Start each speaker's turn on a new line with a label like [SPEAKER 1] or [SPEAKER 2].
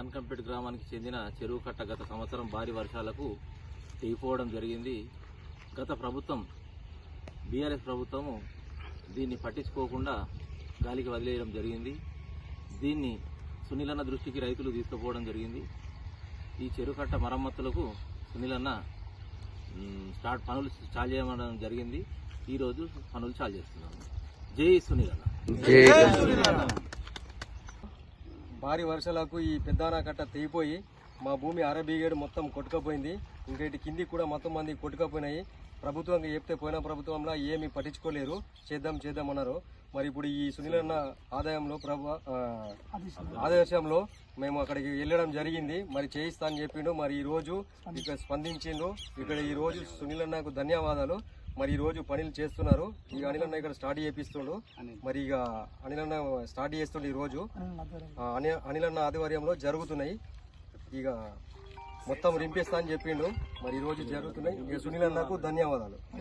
[SPEAKER 1] ఎన్కంపేట గ్రామానికి చెందిన చెరువు కట్ట గత సంవత్సరం భారీ వర్షాలకు తెగిపోవడం జరిగింది. గత ప్రభుత్వం బీఆర్ఎస్ ప్రభుత్వము దీన్ని పట్టించుకోకుండా గాలికి వదిలేయడం జరిగింది. దీన్ని సునీలన్న దృష్టికి రైతులు తీసుకుపోవడం జరిగింది. ఈ చెరువు కట్ట మరమ్మతులకు సునీలన్న స్టార్ట్ పనులు స్టార్ట్ చేయడం జరిగింది. ఈరోజు పనులు చాలు చేస్తున్నాము. జై సునీలన్న.
[SPEAKER 2] భారీ వర్షాలకు ఈ పెద్దానా కట్ట తెగిపోయి మా భూమి అరబీగేడు మొత్తం కొట్టుకపోయింది. ఇంకా ఇటు కింది కూడా మొత్తం మంది కొట్టుకపోయినాయి. ప్రభుత్వం చెప్తే పోయిన ప్రభుత్వంలో ఏమీ పట్టించుకోలేరు. చేద్దాం చేద్దాం అన్నారు. మరి ఇప్పుడు ఈ సునీలన్న ఆదాయంలో ప్రభు ఆదేశంలో మేము అక్కడికి వెళ్ళడం జరిగింది. మరి చేయిస్తా అని చెప్పిండు. మరి ఈ రోజు ఇక్కడ స్పందించిండు. ఇక్కడ ఈరోజు సునీలన్నకు ధన్యవాదాలు. మరి ఈ రోజు పనులు చేస్తున్నారు. ఈ అనిలన్న ఇక్కడ స్టార్ట్ చేపిస్తుండు. మరి ఇక అనిలన్న స్టార్ట్ చేస్తుండు ఈ రోజు. ఆ, అని అనిలన్న ఆధ్వర్యంలో జరుగుతున్నాయి. ఇక మొత్తం రింపిస్తా అని చెప్పిండు. మరి ఈ రోజు జరుగుతున్నాయి. ఇక సునీల్ అన్నకు ధన్యవాదాలు.